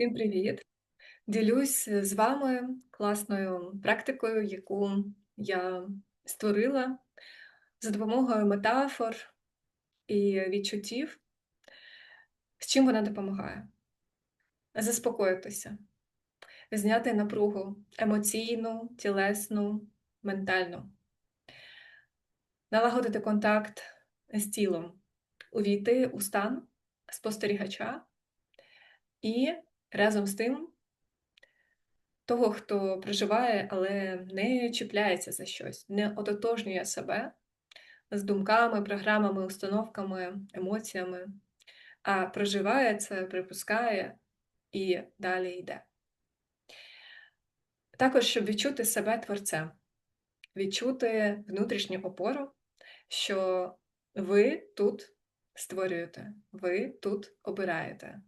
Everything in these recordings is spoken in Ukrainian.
Всім привіт! Ділюсь з вами класною практикою, яку я створила за допомогою метафор і відчуттів. З чим вона допомагає? Заспокоїтися, зняти напругу емоційну, тілесну, ментальну, налагодити контакт з тілом, увійти у стан спостерігача і разом з тим того, хто проживає, але не чіпляється за щось, не ототожнює себе з думками, програмами, установками, емоціями, а проживає це, припускає і далі йде. Також, щоб відчути себе творцем, відчути внутрішню опору, що ви тут створюєте, ви тут обираєте.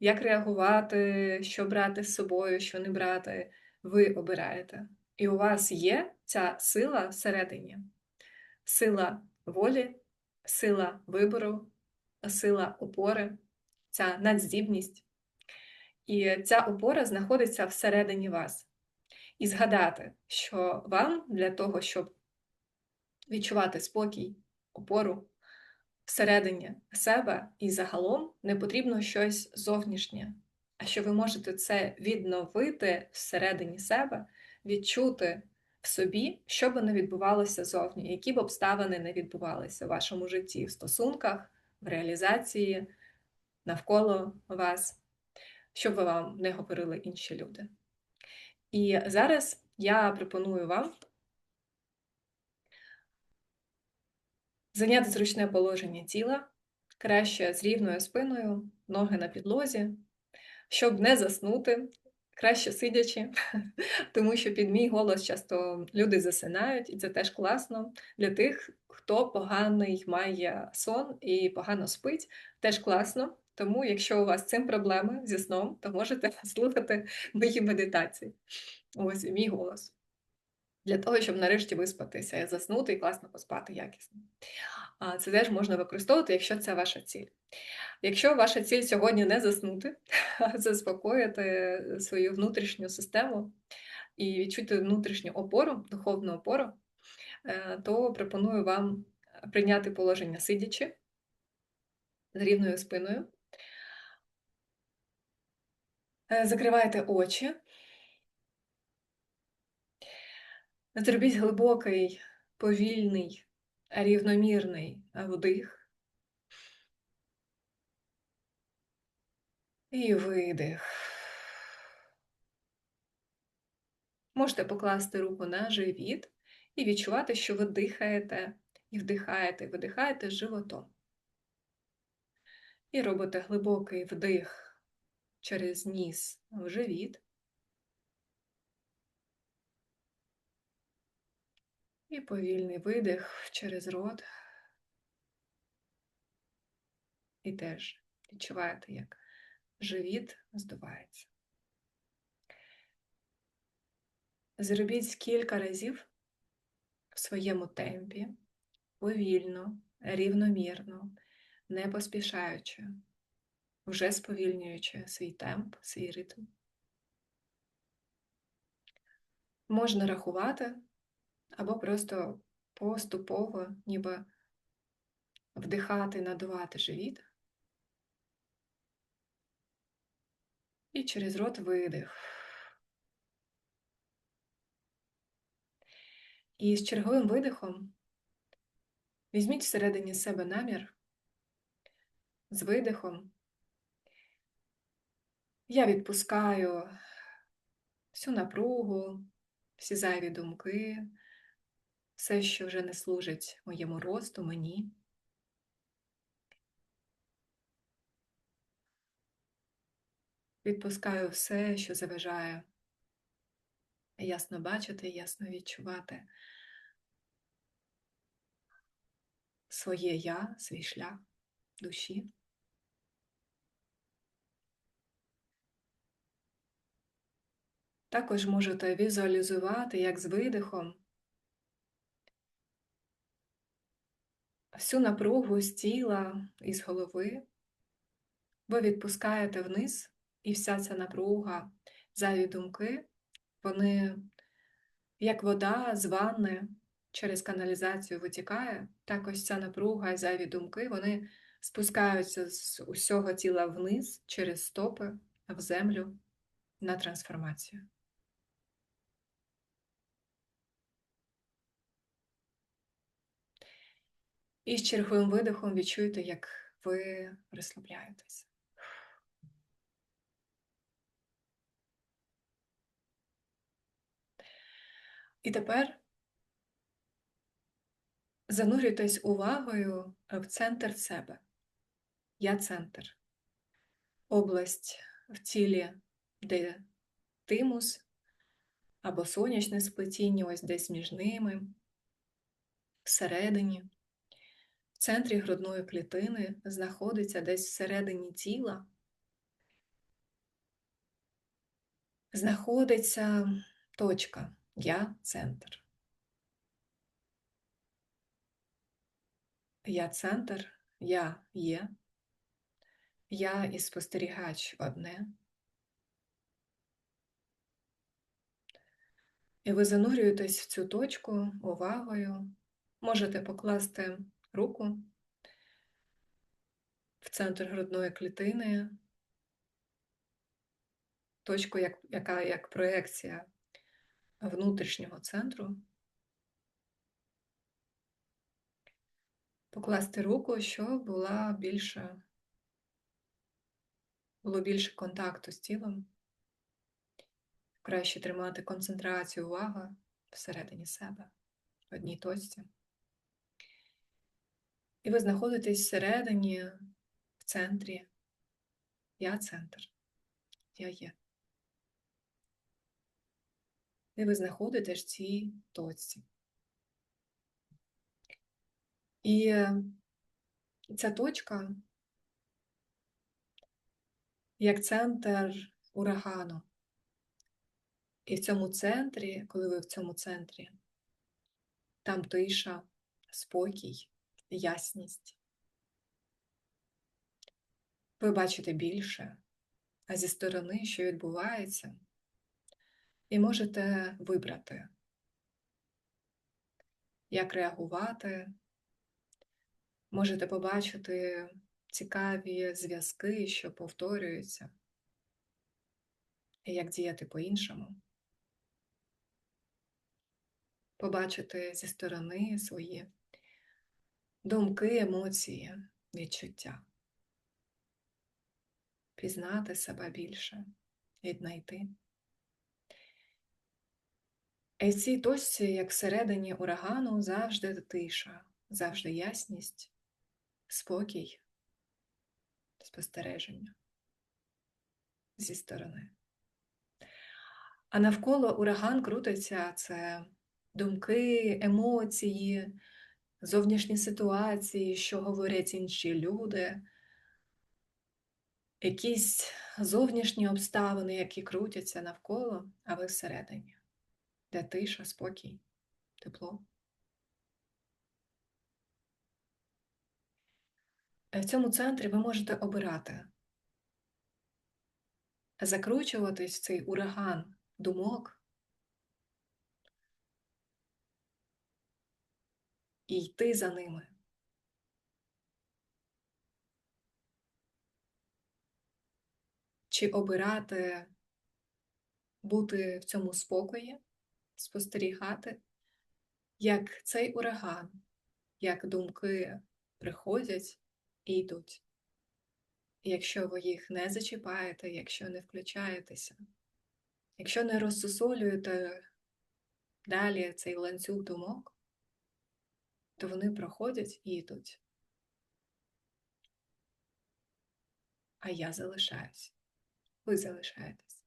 Як реагувати, що брати з собою, що не брати, ви обираєте. І у вас є ця сила всередині, сила волі, сила вибору, сила опори, ця надздібність. І ця опора знаходиться всередині вас. І згадати, що вам для того, щоб відчувати спокій, опору, всередині себе і загалом не потрібно щось зовнішнє, а що ви можете це відновити всередині себе, відчути в собі, що би не відбувалося зовні, які б обставини не відбувалися в вашому житті, в стосунках, в реалізації, навколо вас, щоб вам не говорили інші люди. І зараз я пропоную вам Зайняти зручне положення тіла, краще з рівною спиною, ноги на підлозі, щоб не заснути, краще сидячи, тому що під мій голос часто люди засинають, і це теж класно для тих, хто поганий має сон і погано спить, теж класно. Тому, якщо у вас з цим проблеми зі сном, то можете слухати мої медитації. Ось мій голос для того, щоб нарешті виспатися, заснути і класно поспати якісно. Це теж можна використовувати, якщо це ваша ціль. Якщо ваша ціль сьогодні не заснути, а заспокоїти свою внутрішню систему і відчути внутрішню опору, духовну опору, е, то пропоную вам прийняти положення сидячи з рівною спиною. Е, закривайте очі. Зробіть глибокий, повільний, рівномірний вдих і видих. Можете покласти руку на живіт і відчувати, що ви дихаєте і вдихаєте, і видихаєте животом. І робите глибокий вдих через ніс в живіт. І повільний видих через рот. І теж відчуваєте, як живіт здувається. Зробіть кілька разів в своєму темпі, повільно, рівномірно, не поспішаючи, вже сповільнюючи свій темп, свій ритм. Можна рахувати або просто поступово, ніби вдихати, надувати живіт. І через рот видих. І з черговим видихом візьміть всередині себе намір з видихом. Я відпускаю всю напругу, всі зайві думки, все, що вже не служить моєму росту, мені. Відпускаю все, що заважає ясно бачити, ясно відчувати своє я, свій шлях душі. Також можете візуалізувати, як з видихом всю напругу з тіла і з голови ви відпускаєте вниз І вся ця напруга, зайві думки, вони, як вода з ванни через каналізацію витікає, так ось ця напруга і зайві думки, вони спускаються з усього тіла вниз через стопи в землю на трансформацію. І з черговим видихом відчуйте, як ви розслабляєтесь. І тепер занурюйтесь увагою в центр себе. Я центр. Область в тілі, де тимус або сонячне сплетіння, ось десь між ними, всередині. Центрі грудної клітини знаходиться десь всередині тіла, знаходиться точка Я центр. Я центр, я є, я і спостерігач одне. І ви занурюєтесь в цю точку увагою, можете покласти руку в центр грудної клітини, точку, як, яка як проекція внутрішнього центру. Покласти руку, щоб була більше, було більше контакту з тілом. Краще тримати концентрацію уваги всередині себе, в одній точці. І ви знаходитесь всередині, в центрі. Я центр. Я є. І ви знаходитесь в цій точці. І ця точка як центр урагану. І в цьому центрі, коли ви в цьому центрі, там тиша, спокій, ясність. Ви бачите більше, а зі сторони, що відбувається, і можете вибрати, як реагувати, можете побачити цікаві зв'язки, що повторюються, і як діяти по-іншому. Побачити зі сторони свої думки, емоції, відчуття, пізнати себе більше, віднайти. І в цій точці, як всередині урагану, завжди тиша, завжди ясність, спокій, спостереження зі сторони. А навколо ураган крутиться це думки, емоції, зовнішні ситуації, що говорять інші люди, якісь зовнішні обставини, які крутяться навколо, а ви всередині, де тиша, спокій, тепло. В цьому центрі ви можете обирати, закручуватись в цей ураган думок і йти за ними. Чи обирати бути в цьому спокої, спостерігати, як цей ураган, як думки приходять і йдуть. Якщо ви їх не зачіпаєте, якщо не включаєтеся, якщо не розсусолюєте далі цей ланцюг думок, то вони проходять і йдуть. А я залишаюсь. Ви залишаєтесь.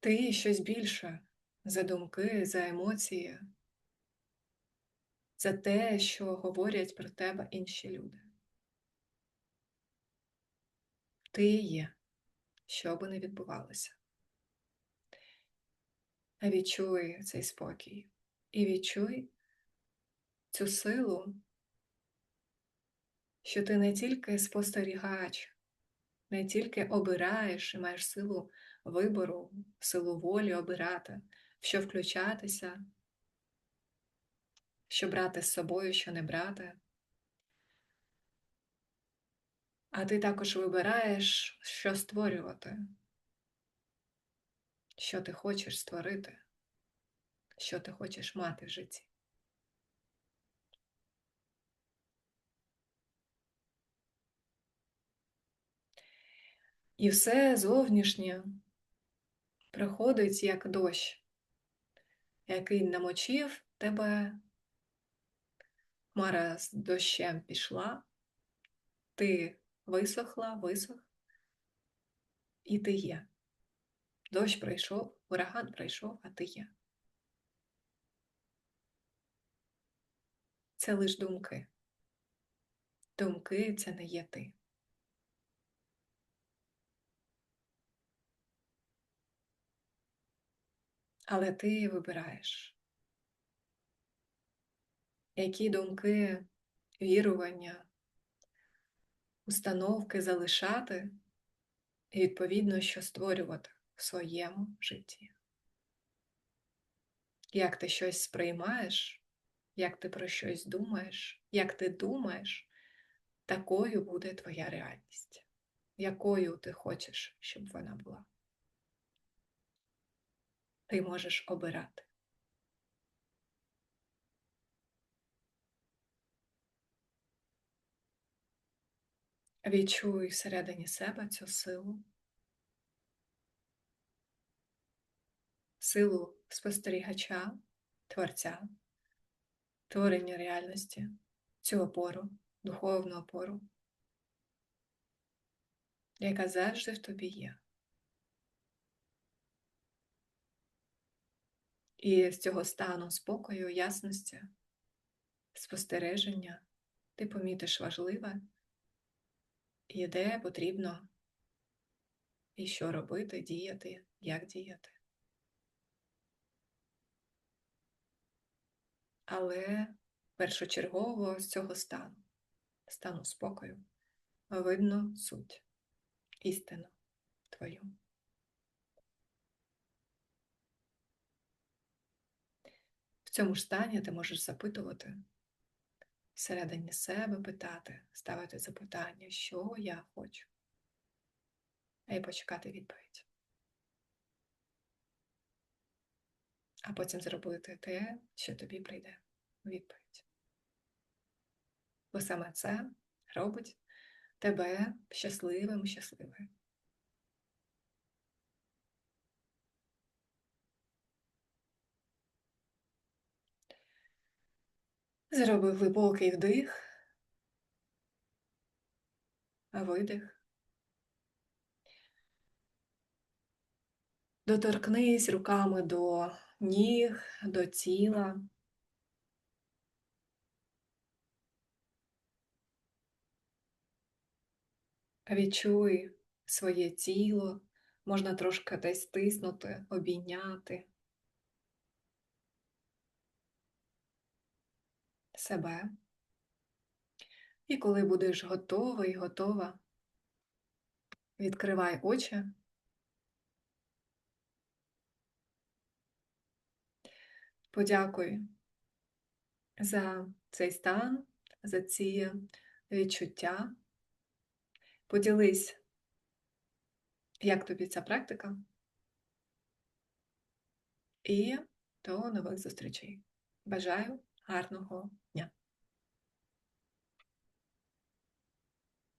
Ти щось більше за думки, за емоції, за те, що говорять про тебе інші люди. Ти є, що би не відбувалося. Відчуй цей спокій і відчуй цю силу, що ти не тільки спостерігач не тільки обираєш і маєш силу вибору, силу волі обирати, в що включатися, що брати з собою, що не брати. А ти також вибираєш, що створювати, що ти хочеш створити, що ти хочеш мати в житті. І все зовнішнє приходить як дощ, який намочив тебе, хмара з дощем пішла, ти висохла, висох, і ти є. Дощ пройшов, ураган пройшов, а ти є. Це лиш думки. Думки це не є ти. Але ти вибираєш, які думки, вірування, установки залишати і, відповідно, що створювати в своєму житті. Як ти щось сприймаєш, як ти про щось думаєш, як ти думаєш, такою буде твоя реальність, якою ти хочеш, щоб вона була. Ти можеш обирати. Відчуй всередині себе цю силу, силу спостерігача, творця, творення реальності, цю опору, духовну опору, яка завжди в тобі є. І з цього стану спокою, ясності, спостереження ти помітиш важливе і де потрібно і що робити, діяти, як діяти. Але першочергово з цього стану, стану спокою, видно суть, істину твою. В цьому ж стані ти можеш запитувати всередині себе питати, ставити запитання, що я хочу, і почекати відповідь. А потім зробити те, що тобі прийде у відповідь. Бо саме це робить тебе щасливим, щасливою. Зроби глибокий вдих, видих. Доторкнись руками до ніг, до тіла. Відчуй своє тіло, можна трошки десь стиснути, обійняти. себе. І коли будеш готовий, готова, відкривай очі. Подякуй за цей стан, за ці відчуття. Поділись, як тобі ця практика. І до нових зустрічей. Бажаю гарного!